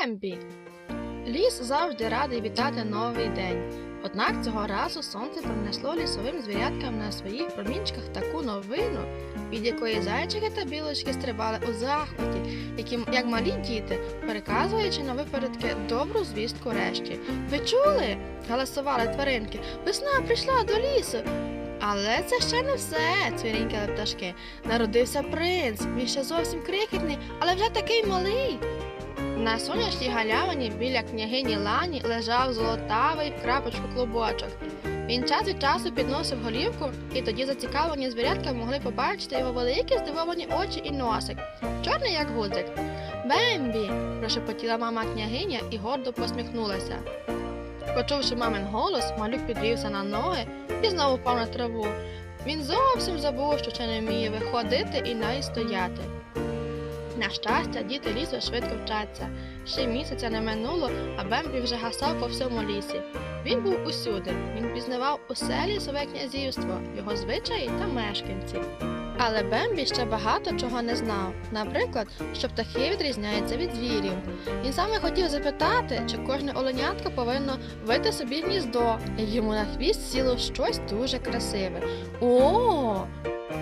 Бембі. Ліс завжди радий вітати новий день. Однак цього разу сонце принесло лісовим звіряткам на своїх промінчиках таку новину, від якої зайчики та білочки стрибали у захваті, які, як малі діти, переказуючи на випередки добру звістку решті. Ви чули? галасували тваринки. Весна прийшла до лісу. Але це ще не все, цвірінькали пташки. Народився принц. Він ще зовсім крихітний, але вже такий малий. На сонячній галявині біля княгині Лані лежав золотавий крапочку клубочок. Він час від часу підносив голівку, і тоді зацікавлені звірятка могли побачити його великі здивовані очі і носик, чорний як гудзик. Бембі! прошепотіла мама княгиня і гордо посміхнулася. Почувши мамин голос, малюк підвівся на ноги і знову впав на траву. Він зовсім забув, що ще не вміє виходити і навіть стояти. На щастя, діти лісу швидко вчаться. Ще місяця не минуло, а Бембі вже гасав по всьому лісі. Він був усюди. Він пізнавав усе лісове князівство, його звичаї та мешканці. Але Бембі ще багато чого не знав. Наприклад, що птахи відрізняються від звірів. Він саме хотів запитати, чи кожне оленятко повинно вити собі гніздо, як йому на хвіст сіло щось дуже красиве. О!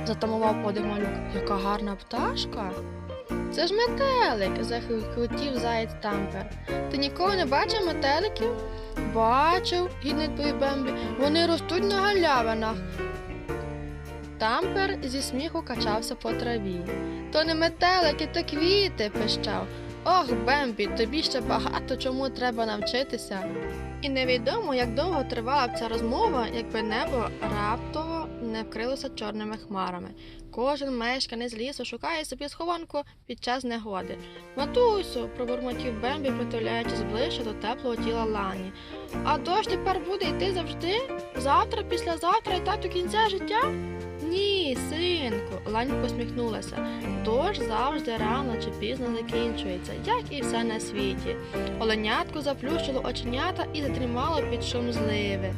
затамував подив малюк. Яка гарна пташка. Це ж метелик, захотів заєць тампер. Ти ніколи не бачив метеликів? Бачив, гідно відповів Бембі. Вони ростуть на галявинах. Тампер зі сміху качався по траві. То не метелики, то квіти, пищав. Ох, Бембі, тобі ще багато чому треба навчитися. І невідомо, як довго тривала б ця розмова, якби небо раптово не вкрилося чорними хмарами. Кожен мешканець лісу шукає собі схованку під час негоди. Матусю, пробурмотів Бембі, притуляючись ближче до теплого тіла Лані. А дощ тепер буде йти завжди? Завтра, післязавтра і так до кінця життя? Ні, синку, Лань посміхнулася. Дощ завжди рано чи пізно закінчується, як і все на світі. Оленятко заплющило оченята і затримало під шум зливи.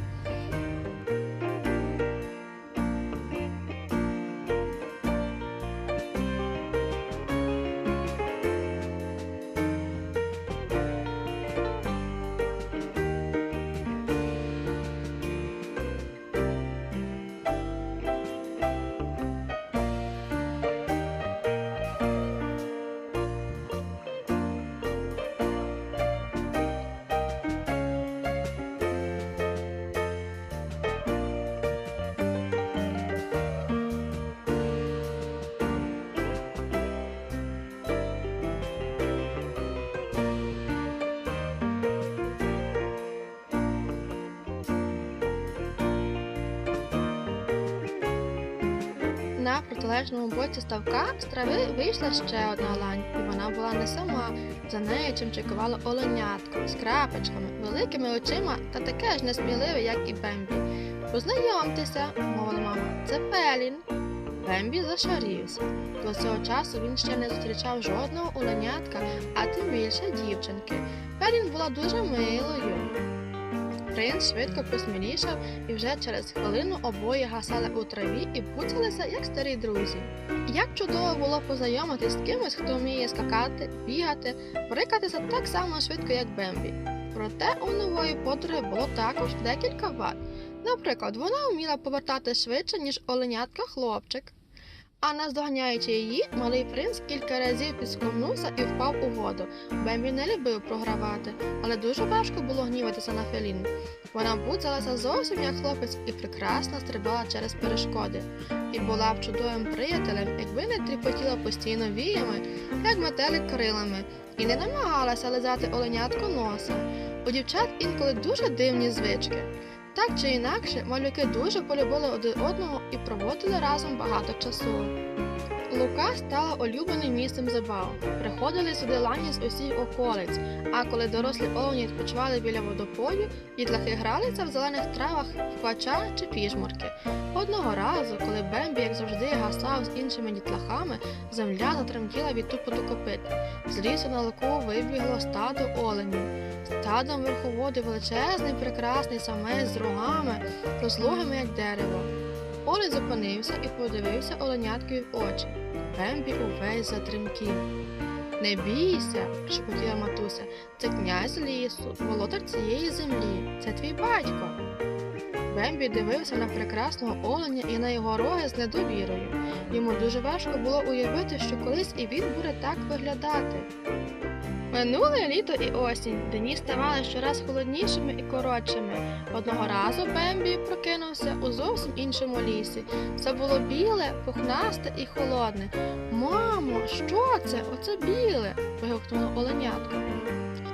На протилежному боці ставка з трави вийшла ще одна лань, і вона була не сама. За нею чимчикувало оленятко з крапочками, великими очима та таке ж несміливе, як і Бембі. Познайомтеся, мовила мама, це Пелін. Бембі зашарівся. До цього часу він ще не зустрічав жодного оленятка, а тим більше дівчинки. Пелін була дуже милою. Принц швидко посмілішав, і вже через хвилину обоє гасали у траві і буцалися, як старі друзі. Як чудово було познайомитись з кимось, хто вміє скакати, бігати, брикатися так само швидко, як Бембі. Проте у нової подруги було також декілька вад. Наприклад, вона вміла повертати швидше, ніж оленятка хлопчик. А наздоганяючи її, малий принц кілька разів підсковнувся і впав у воду. Бембі не любив програвати, але дуже важко було гніватися на Фелін. Вона буцалася зовсім як хлопець і прекрасно стрибала через перешкоди. І була б чудовим приятелем, якби не тріпотіла постійно віями, як метелик крилами, і не намагалася лизати оленятко носа. У дівчат інколи дуже дивні звички. Так чи інакше, малюки дуже полюбили один одного і проводили разом багато часу. Лука стала улюбленим місцем забав. Приходили сюди лані з усіх околиць, а коли дорослі олені відпочивали біля водопою, дітлахи гралися в зелених травах квача чи піжмурки. Одного разу, коли Бембі, як завжди, гасав з іншими дітлахами, земля затремтіла від тупоту копит. З лісу на луку вибігло стадо оленів. Стадом верховодив величезний прекрасний самець з рогами, розлогими, як дерево. Олень зупинився і подивився оленяткові в очі. Бембі увесь затремтів. Не бійся, шепотіла матуся. Це князь лісу, володар цієї землі. Це твій батько. Бембі дивився на прекрасного оленя і на його роги з недовірою. Йому дуже важко було уявити, що колись і він буде так виглядати. Минуле літо і осінь дні ставали щораз холоднішими і коротшими. Одного разу Бембі прокинувся у зовсім іншому лісі. Це було біле, пухнасте і холодне. Мамо, що це? Оце біле. вигукнуло оленятко.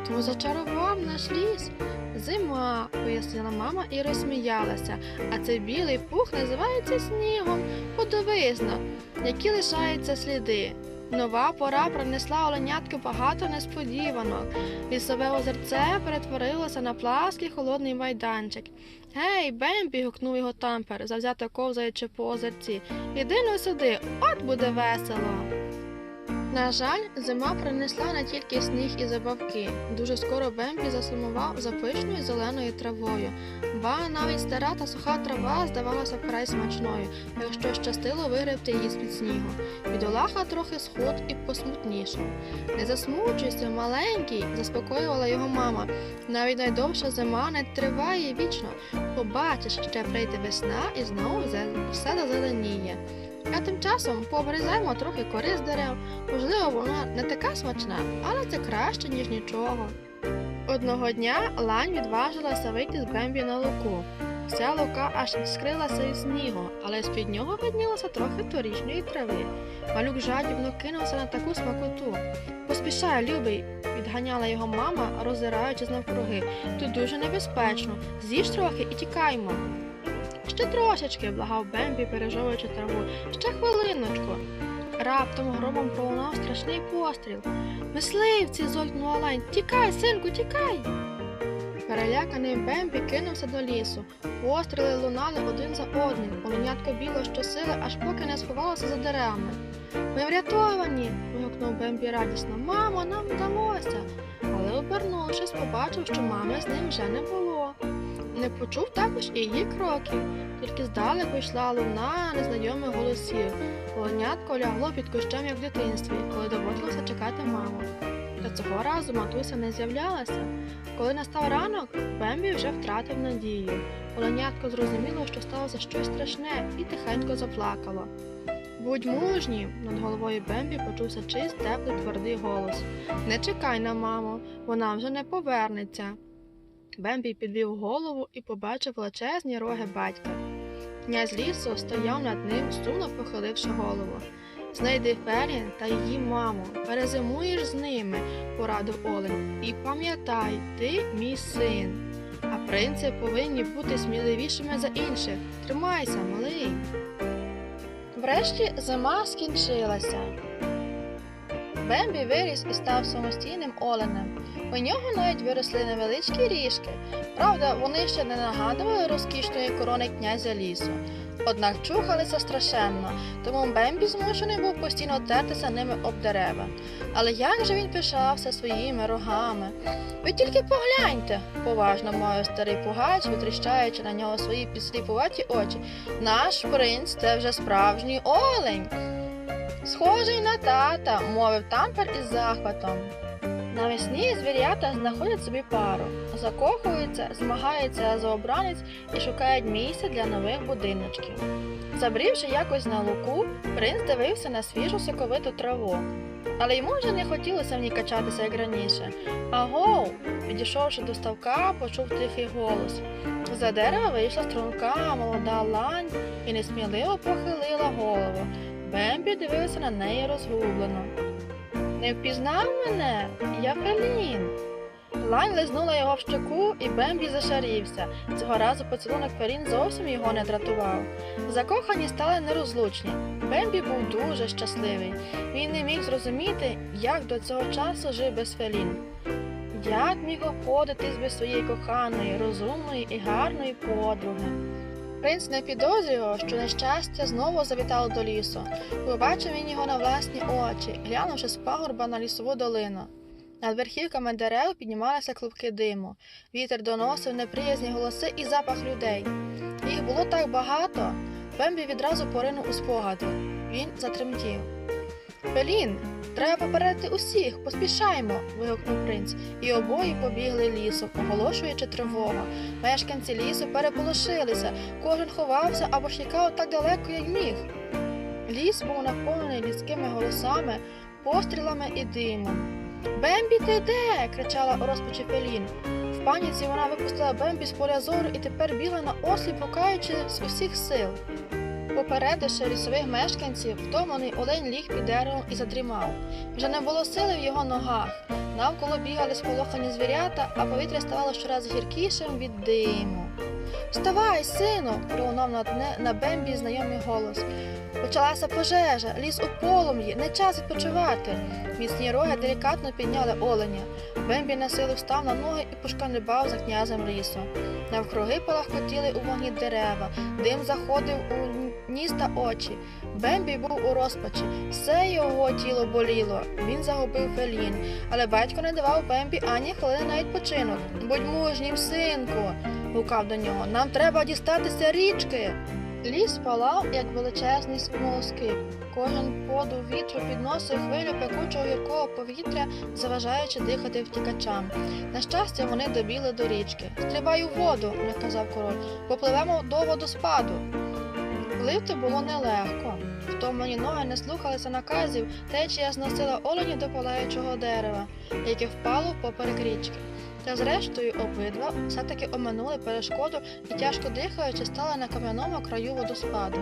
Хто зачарував наш ліс? Зима, пояснила мама і розсміялася. А цей білий пух називається снігом. Подивись на, які лишаються сліди. Нова пора принесла оленятки багато несподіванок. Лісове озерце перетворилося на плаский холодний майданчик. Гей, Бембі, гукнув його тампер, завзято ковзаючи по озерці. Іди но сюди, от буде весело. На жаль, зима принесла не тільки сніг і забавки. Дуже скоро Бембі засумував за пишною зеленою травою. Ба навіть стара та суха трава здавалася вкрай смачною, якщо щастило вигребти її з-під снігу. Бідолаха трохи схуд і посмутнішав. Не засмучуйся, маленький, заспокоювала його мама. Навіть найдовша зима не триває вічно. Побачиш, ще прийде весна і знову все зазеленіє. А тим часом пообрізаємо трохи кори з дерев. Можливо, вона не така смачна, але це краще, ніж нічого. Одного дня лань відважилася вийти з Бембі на луку. Вся лука аж скрилася із снігу, але з-під нього виднілося трохи торічної трави. Малюк жадібно кинувся на таку смакоту. Поспішай, любий, відганяла його мама, роззираючись навкруги. Тут дуже небезпечно. З'їж трохи і тікаймо. Ще трошечки, благав Бембі, пережовуючи траву. Ще хвилиночку. Раптом громом пролунав страшний постріл. Мисливці, зойкнула лань. Тікай, синку, тікай. Переляканий Бембі кинувся до лісу. Постріли лунали один за одним. Оленятко біло щосили, аж поки не сховалося за деревами. Ми врятовані. вигукнув Бембі радісно. Мамо, нам вдалося. Але обернувшись, побачив, що мами з ним вже не було. Не почув також і її кроків, тільки здалеку йшла луна незнайомих голосів. Оленятко лягло під кущем, як в дитинстві, коли доводилося чекати маму. Та цього разу матуся не з'являлася. Коли настав ранок, Бембі вже втратив надію. Оленятко зрозуміло, що сталося щось страшне, і тихенько заплакало. Будь мужнім, над головою Бембі почувся чист, теплий, твердий голос. Не чекай на маму, вона вже не повернеться. Бембі підвів голову і побачив величезні роги батька. Князь лісу стояв над ним, сумно похиливши голову. Знайди Ферін та її маму, перезимуєш з ними, порадив Олень. І пам'ятай, ти мій син. А принци повинні бути сміливішими за інших. Тримайся, малий. Врешті зима скінчилася. Бембі виріс і став самостійним оленем. У нього навіть виросли невеличкі ріжки. Правда, вони ще не нагадували розкішної корони князя лісу. Однак чухалися страшенно, тому Бембі змушений був постійно тертися ними об дерева. Але як же він пишався своїми рогами? Ви тільки погляньте, поважно мовив старий пугач, витріщаючи на нього свої підсліпуваті очі. Наш принц це вже справжній олень. Схожий на тата, мовив тампер із захватом. Навесні звірята знаходять собі пару, закохуються, змагаються за обранець і шукають місця для нових будиночків. Забрівши якось на луку, принц дивився на свіжу соковиту траву. Але йому вже не хотілося в ній качатися, як раніше. Агоу! Підійшовши до ставка, почув тихий голос. За дерева вийшла струнка молода лань і несміливо похилила голову. Бембі дивився на неї розгублено. Не впізнав мене? Я Фелін. Лань лизнула його в щоку, і Бембі зашарівся. Цього разу поцілунок Фелін зовсім його не дратував. Закохані стали нерозлучні. Бембі був дуже щасливий. Він не міг зрозуміти, як до цього часу жив без Фелін. Як міг обходитись без своєї коханої, розумної і гарної подруги. Принц не підозрював, що нещастя знову завітало до лісу. Побачив він його на власні очі, глянувши з пагорба на лісову долину. Над верхівками дерев піднімалися клубки диму. Вітер доносив неприязні голоси і запах людей. Їх було так багато. Бембі відразу поринув у спогади. Він затремтів. Фелін, треба попередити усіх, поспішаймо. вигукнув принц, і обоє побігли лісом, оголошуючи тривогу. Мешканці лісу переполошилися, кожен ховався або ж так далеко, як міг. Ліс був наповнений людськими голосами, пострілами і димом. Бембі, ти де? кричала у розпачі Фелін. В паніці вона випустила Бембі з поля зору і тепер бігла на осліп, гукаючи з усіх сил. Попередивши лісових мешканців, втомлений олень ліг під деревом і задрімав. Вже не було сили в його ногах. Навколо бігали сполохані звірята, а повітря ставало щораз гіркішим від диму. Вставай, сину! пролунав на, дне- на Бембі знайомий голос. Почалася пожежа, ліс у полум'ї, не час відпочивати. Міцні роги делікатно підняли оленя. Бембі на силу встав на ноги і пошкандибав за князем лісу. Навкруги палахкотіли у вогні дерева, дим заходив у ніс та очі. Бембі був у розпачі, все його тіло боліло. Він загубив Фелін, але батько не давав Бембі ані хвилини на відпочинок. Будь мужнім, синку, гукав до нього. Нам треба дістатися річки. Ліс палав, як величезний смолоскип. Кожен подув вітру підносив хвилю пекучого гіркого повітря, заважаючи дихати втікачам. На щастя, вони добіли до річки. Стрибай у воду, наказав король. Попливемо до водоспаду. Пливти було нелегко. Втомлені ноги не слухалися наказів, течія зносила оленя до палаючого дерева, яке впало поперек річки. Та зрештою обидва все-таки оминули перешкоду і тяжко дихаючи стали на кам'яному краю водоспаду.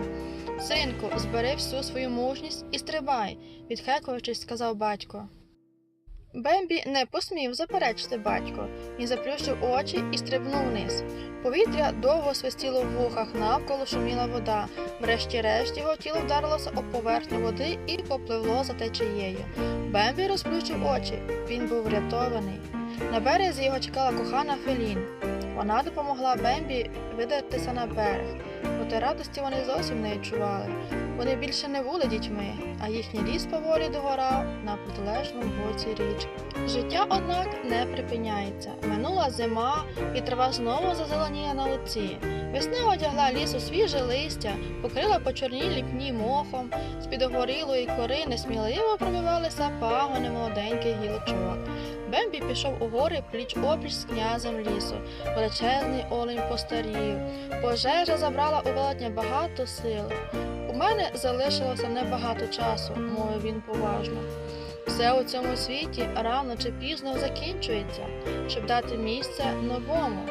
Синку, збери всю свою мужність і стрибай, відхекуючись, сказав батько. Бембі не посмів заперечити батько. Він заплющив очі і стрибнув вниз. Повітря довго свистіло в вухах, навколо шуміла вода. Врешті-решт його тіло вдарилося об поверхню води і попливло за течією. Бембі розплющив очі. Він був врятований. На березі його чекала кохана Фелін. Вона допомогла Бембі видертися на берег. Проте радості вони зовсім не відчували. Вони більше не були дітьми, а їхній ліс поволі догорав на протилежному боці річки. Життя, однак, не припиняється. Минула зима, і трава знову зазеленіє на луці. Весна одягла ліс у свіже листя, покрила почорнілі пні мохом, з під огорілої кори несміливо пробивалися пагони молоденьких гілочок. Бембі пішов у гори пліч опліч з князем лісу. Величезний олень постарів. Пожежа забрала у велетня багато сил. У мене залишилося небагато часу, мовив він поважно. Все у цьому світі рано чи пізно закінчується, щоб дати місце новому.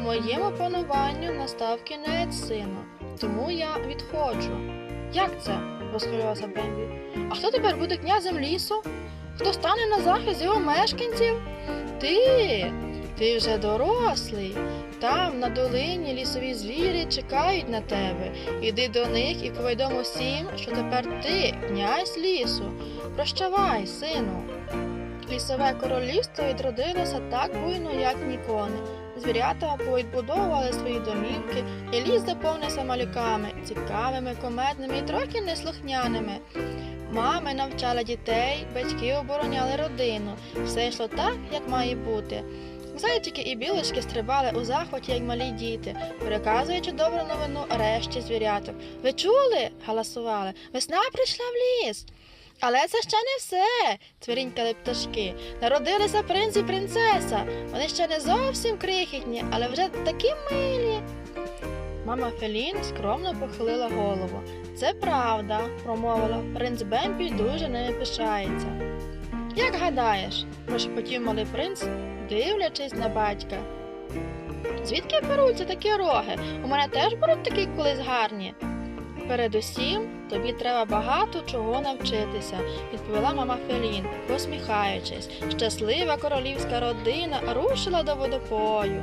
Моєму пануванню настав кінець, сину, тому я відходжу. Як це? розхвилювався Бембі. А хто тепер буде князем лісу? Хто стане на захист його мешканців? Ти, ти вже дорослий. Там, на долині, лісові звірі чекають на тебе. Іди до них і повідом усім, що тепер ти князь лісу. Прощавай, сину. Лісове королівство відродилося так буйно, як ніколи. Звірята повідбудовували свої домівки, і ліс заповнився малюками, цікавими, кометними і трохи неслухняними. Мами навчали дітей, батьки обороняли родину. Все йшло так, як має бути. Зайчики і білочки стрибали у захваті, як малі діти, переказуючи добру новину решті звіряток. Ви чули? галасували. Весна прийшла в ліс. Але це ще не все, цвірінькали пташки. Народилися принц і принцеса. Вони ще не зовсім крихітні, але вже такі милі. Мама Фелін скромно похилила голову. Це правда, промовила. Принц Бемпі дуже ними пишається. Як гадаєш, прошепотів малий принц, дивлячись на батька. Звідки беруться такі роги? У мене теж будуть такі колись гарні. Передусім, тобі треба багато чого навчитися, відповіла мама Фелін, посміхаючись. Щаслива королівська родина рушила до водопою.